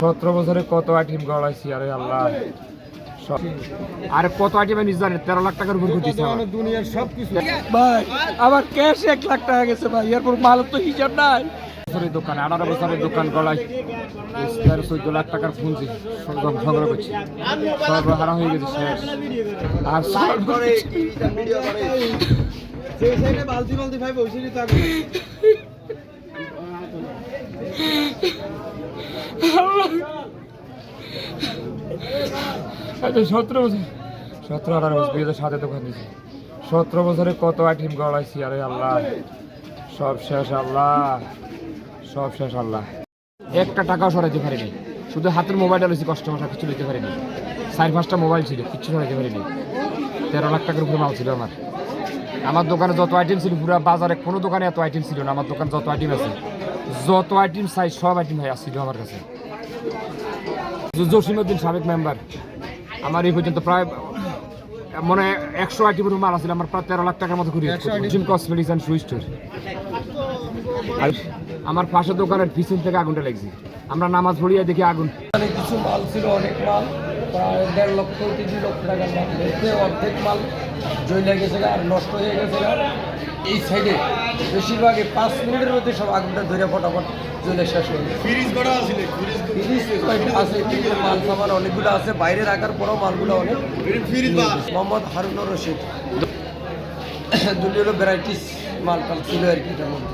সতেরো বছরে কত আইটেম গড়াইছি আরে আল্লাহ। সব- আরে কত আইটেম আমি জানি তেরো লাখ টাকার উপর দিচ্ছে দুনিয়ার সব কিছু। ভাই আমার ক্যাশ এক লাখ টাকা গেছে ভাই এরপর মাল তো হিসাব নাই। বছরের দোকান আঠারো বছরের দোকান গড়াই তেরো চোদ্দ লাখ টাকার পুঁজি সংগ্রহ সংগ্রহ করছি। সর্বহারা হয়ে গেছে শেষ। আর সর্ব আচ্ছা সতেরো বছর। সতেরো, আঠারো বছর দুই হাজার সাতে দোকান দিয়েছি সতেরো বছরে কত আইটেম গড়াইছি, আরে আল্লাহ। সব শেষ, আল্লাহ। সব শেষ, আল্লাহ। একটা টাকাও সরাইতে পারিনি। শুধু হাতের মোবাইলটা রয়েছে কষ্ট মশা কিছু নিতে পারিনি। চার, পাঁচটা মোবাইল ছিল, কিচ্ছু সরাইতে পারিনি। তেরো লাখ টাকার উপরে মাল ছিল আমার। আমার দোকানে যত আইটেম ছিল, পুরো বাজারে কোনো দোকানে এত আইটেম ছিল না। আমার দোকানে যত আইটেম আছে, যত আইটেম চাই, সব আইটেম ভাই আসছিল আমার কাছে। জসিমুদ্দিন সাবেক মেম্বার। আমার এই পর্যন্ত প্রায় মনে হয় একশো আইটেমের মাল আছে আমার প্রায় তেরো লাখ টাকার মতো করি জিম কসমেটিক্স অ্যান্ড সুই স্টোর আর আমার পাশের দোকানের পিছন থেকে আগুনটা লাগছে। আমরা নামাজ পড়িয়ে দেখি আগুন। অনেক কিছু মাল ছিল অনেক মাল প্রায় দেড় লক্ষ তিন লক্ষ টাকার মাল। অর্ধেক মাল জ্বলে গেছে আর নষ্ট হয়ে গেছে। এই সাইডে বেশিরভাগই পাঁচ মিনিটের মধ্যে সব আগুনটা ধরে ফটাফট জ্বলে শেষ হয়ে ফ্রিজ আছে মাল সামান অনেকগুলো আছে বাইরে রাখার পরও মালগুলো অনেক। মোহাম্মদ হারুনুর রশিদ। দুটি হলো ভ্যারাইটিস মাল টাল ছিল আর কি এটার মধ্যে।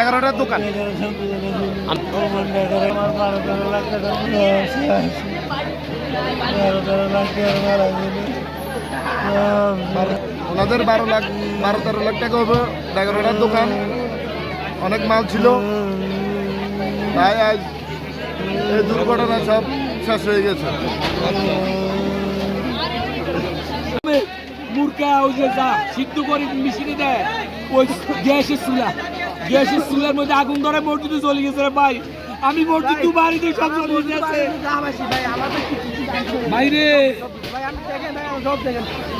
এগারোটার দোকান। ওনাদের বারো লাখ, বারো তেরো লাখ টাকা হবে। এগারোটার দোকান, অনেক মাল ছিল। তাই আজ এই দুর্ঘটনা সব শেষ হয়ে গেছে। গ্যাসের চুলা। গ্যাসের চুলার মধ্যে আগুন ধরে মসজিদে চলে গেছে ভাই। আমি মসজিদ দু বাড়িতে সব চলে গেছে। বাইরে।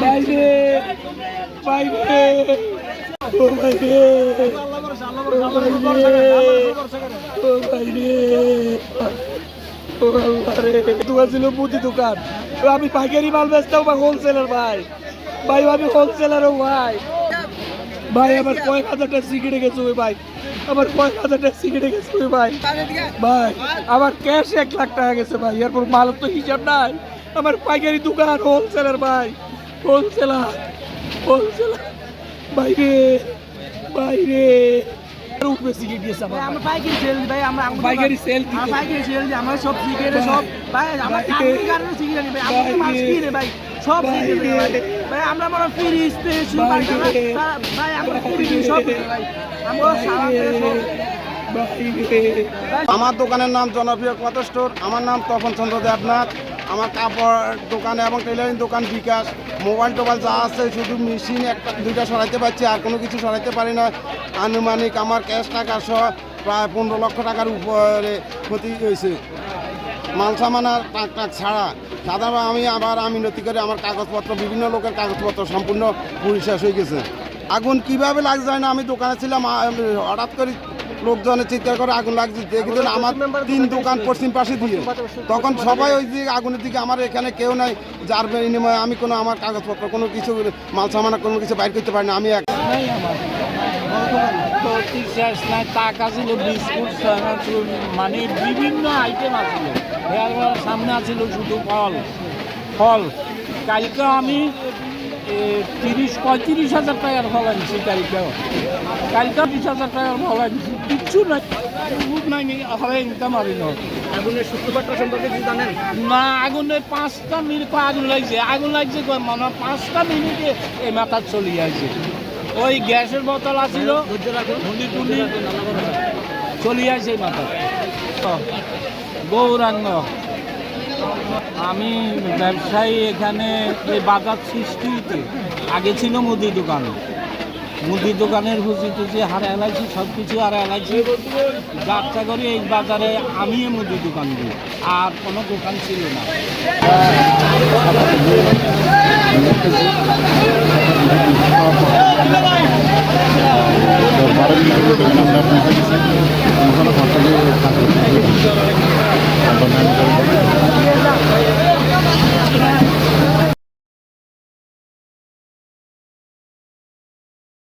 বাইরে। বাইরে। ও বাইরে। ও বাইরে। ও আল্লাহ রে দোকান ছিল মুদি দোকান। আমি পাইকারি মাল বেচতাম বা হোলসেলার ভাই। ভাই আমি হোলসেলারও ভাই। ভাই, আবার কয়েক হাজার টাকা সিগারেট গেছে ওই ভাই। আবার কয়েক হাজার টাকা সিগারেট গেছে ওই ভাই। ভাই আবার ক্যাশ এক লাখ টাকা গেছে ভাই। এরপর মাল তো হিসাব নাই। আমার পাইকারি দোকান হোলসেলার ভাই। হোলসেলার হোলসেলার বাইরে বাইরে উঠবে সিগারেট দিয়েছে আমার আমরা পাইকারি সেল দিই ভাই আমরা পাইকারি সেল আমরা পাইকারি সেল দিই আমরা সব সিগারেট সব ভাই আমরা কারণে সিগারেট ভাই আমরা মাছ কিনে ভাই সব সিগারেট ভাই আমরা মনে ফ্রিজ ভাই, ভাই আমরা ফ্রিজ সব ভাই আমরা সারা সব আমার দোকানের নাম জনপ্রিয় কত স্টোর আমার নাম তপন চন্দ্র দেবনাথ আমার কাপড় দোকান এবং টেলারিং দোকান বিকাশ। মোবাইল টোবাইল যা আছে, শুধু মেশিন একটা, দুইটা সরাইতে পারছি, আর কোনো কিছু সরাইতে পারি না। আনুমানিক আমার ক্যাশ টাকা সহ প্রায় পনেরো লক্ষ টাকার উপরে ক্ষতি হয়েছে। মাল সামান আর টাক টাক ছাড়া। সাধারণ আমি আবার আমি নতি করে আমার কাগজপত্র, বিভিন্ন লোকের কাগজপত্র সম্পূর্ণ পুরি শেষ হয়ে গেছে। আগুন কীভাবে লাগ যায় না, আমি দোকানে ছিলাম হঠাৎ করে লোকজনের চিৎকার করে আগুন লাগছে দেখি আমার তিন দোকান পশ্চিম পাশে দিয়ে। তখন সবাই ওই দিকে আগুনের দিকে আমার এখানে কেউ নাই যার বিনিময়ে আমি কোনো আমার কাগজপত্র কোনো কিছু মাল সামান কোনো কিছু বাইর করতে পারি না আমি এক নাই আমার। প্রতি শেষ নাই টাকা ছিল বিস্কুট মানে বিভিন্ন আইটেম আছিল। সামনে আছিল শুধু ফল। ফল। কালকে আমি তিরিশ পঁয়ত্রিশ হাজার টাকার ফল আনছি কালকে কালকে বিশ হাজার টাকার ফল আনছি কিচ্ছু নাই। খুব নাই হবে ইনকাম হবে না আগুনের সূত্রপাতটা সম্পর্কে কি জানেন? না আগুনের পাঁচটা মিনিট আগুন লাগছে? আগুন লাগছে মানে পাঁচটা মিনিটে এই মাথা চলে যাচ্ছে ওই গ্যাসের বোতল আছিল। হুন্ডি টুন্ডি চলে যাচ্ছে এই মাথা গৌরাঙ্গ। আমি ব্যবসায়ী এখানে এই বাজার সৃষ্টিতে। আগে ছিল মুদি দোকান। মুদি দোকানের হুচি টুচি হার এলাইছি সব কিছু আর এলাইছি যাত্রা করি এই বাজারে আমি মুদি দোকান দিই, আর কোনো দোকান ছিল না।